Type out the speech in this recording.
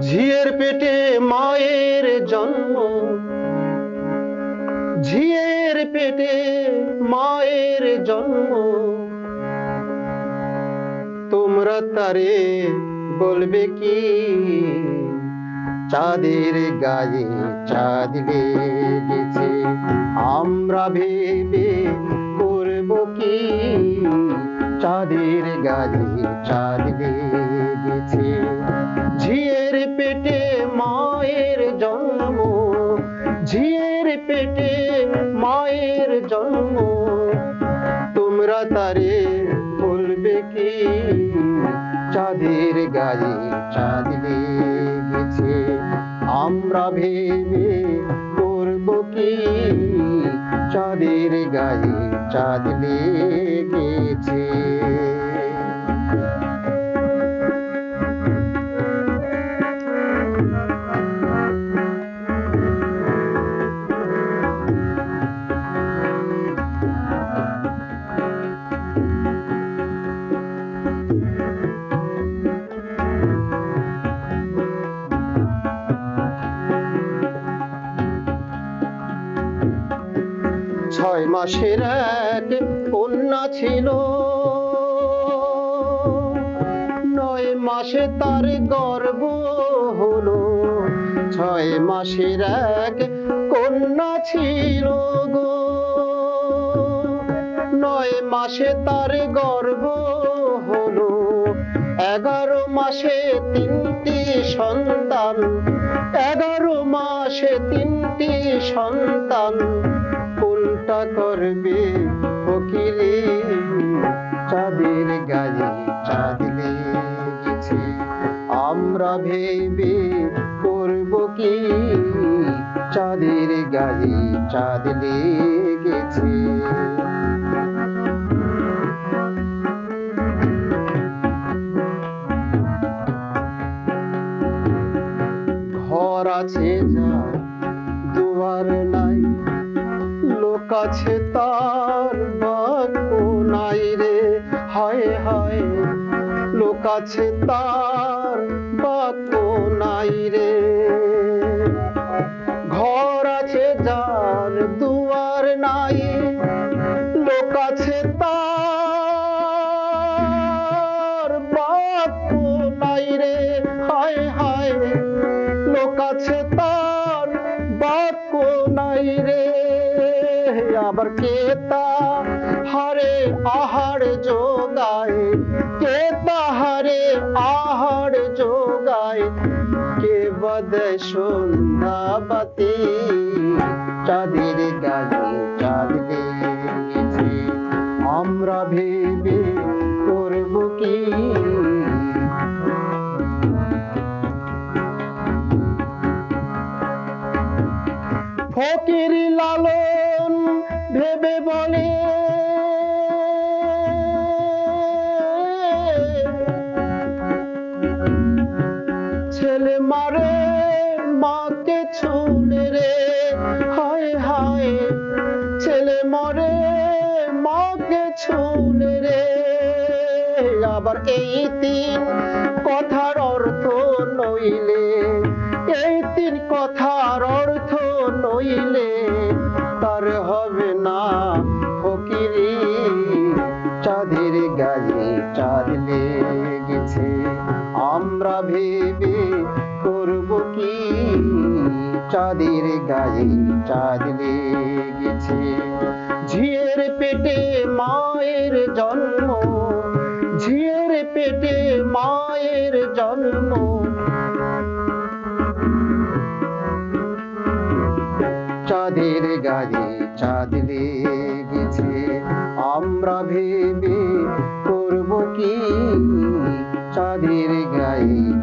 ঝিয়ের পেটে মায়ের জন্ম। ঝিয়ের পেটে মায়ের জন্ম। তোমরা তারে বলবে কি? চাঁদের গায়ে চাঁদ লেগেছে। আমরা ভেবে করব কি? চাঁদের গায়ে চাঁদ লেগেছে। ঝিয়ের পেটে মায়ের জন্ম। তোমরা তারে বলবে কি? চাঁদের গায়ে চাঁদ লেগেছে। আমরা ভেবে করব কি? চাঁদের গায়ে চাঁদ লেগেছে। মাসের এক কন্যা ছিল। নয় মাসে তার গর্ব হলো, ছয় মাসের এক কন্যা ছিল গো। নয় মাসে তার গর্ব হলো, এগারো মাসে তিনটি সন্তান, এগারো মাসে তিনটি সন্তান। কোনটা করবে ফকিরে, চাঁদের গায়ে চাঁদ লেগেছে আমরা ভেবে করব কি? চাঁদের গায়ে চাঁদ লেগেছে ঘর আছে যার দুয়ার নাই লোক আছে তার বাক্য নাই রে। হায় হায়, লোক আছে তার বাক্য নাই রে। ঘর আছে যার দুয়ার নাই, লোক আছে তার বাক্য নাই রে। হায় হায়, লোক আছে তার বাক্য নাই রে। আবার কে তা হারে আহার যোগায়। কে তাহারে আহার যোগায়। কে বদে সন্ধ্যা বাতি চাঁদের গায়ে চাঁদ আমরা ভেবে করব কি? ফকির বলে ছেলে মারে, মাকে ছুলে রে, হায় হায়। ছেলে মরে, মাকে ছুলে রে। আবার এই তিন কথার অর্থ নইলে, এই তিন কথার অর্থ নইলে ভেবে করব কি? চাঁদের গায়ে চাঁদ লেগেছে। ঝিয়ের পেটে মায়ের জন্ম, ঝিয়ের পেটে মায়ের জন্ম। চাঁদের গায়ে চাঁদ লেগেছে। আমরা ভেবে